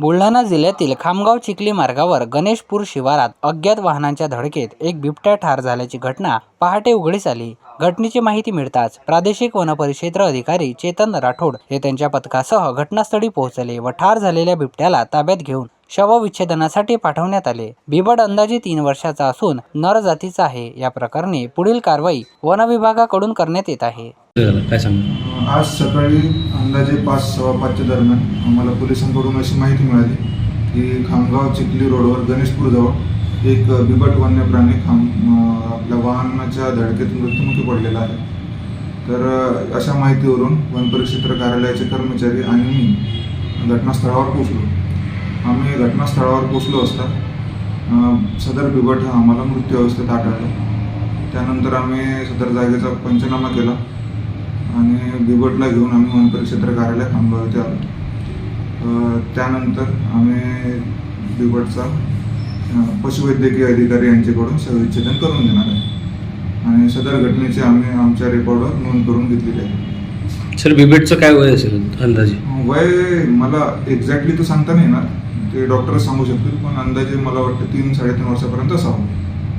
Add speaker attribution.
Speaker 1: बुलढाणा जिल्ह्यातील खामगाव चिखली मार्गावर गणेशपूर शिवारात अज्ञात वाहनांच्या धडकेत एक बिबट्या ठार झाल्याची घटना पहाटे उघडीस आली. घटनेची माहिती मिळताच प्रादेशिक वनपरिक्षेत्र अधिकारी चेतन राठोड हे त्यांच्या पथकासह घटनास्थळी पोहोचले व ठार झालेल्या बिबट्याला ताब्यात घेऊन शवविच्छेदनासाठी पाठवण्यात आले. बिबट अंदाजे तीन वर्षाचा असून नर जातीचा आहे. या प्रकरणी पुढील कारवाई वन विभागाकडून करण्यात येत आहे.
Speaker 2: झालं काय सांगा?
Speaker 3: आज सकाळी अंदाजे पाच सव्वा पाचच्या दरम्यान आम्हाला पोलिसांकडून अशी माहिती मिळाली की खामगाव चिखली रोडवर गणेशपूरजवळ एक बिबट वन्य प्राणी खाम आपल्या वाहनाच्या धडकेत मृत्युमुखी पडलेला आहे. तर अशा माहितीवरून वनपरिक्षेत्र कार्यालयाचे कर्मचारी आणि मी घटनास्थळावर पोचलो आम्ही घटनास्थळावर पोचलो असता सदर बिबट हा आम्हाला मृत्यू अवस्थेत आढळला. त्यानंतर आम्ही सदर जागेचा पंचनामा केला आणि बिबटला घेऊन आम्ही वनपरिक्षेत्र कार्यालय येथे आलो. त्यानंतर आम्ही बिबटचा पशुवैद्यकीय अधिकारी यांच्याकडून शवविच्छेदन करून घेणार आहे. आणि सदर घटनेची आम्ही आमच्या रेकॉर्डवर नोंद करून घेतलेली आहे.
Speaker 2: सर बिबेटचं काय वय असेल अंदाजे?
Speaker 3: वय मला एक्झॅक्टली तर सांगता नाही येणार. ते डॉक्टर सांगू शकतील पण अंदाजे मला वाटतं तीन साडेतीन वर्षापर्यंत असावं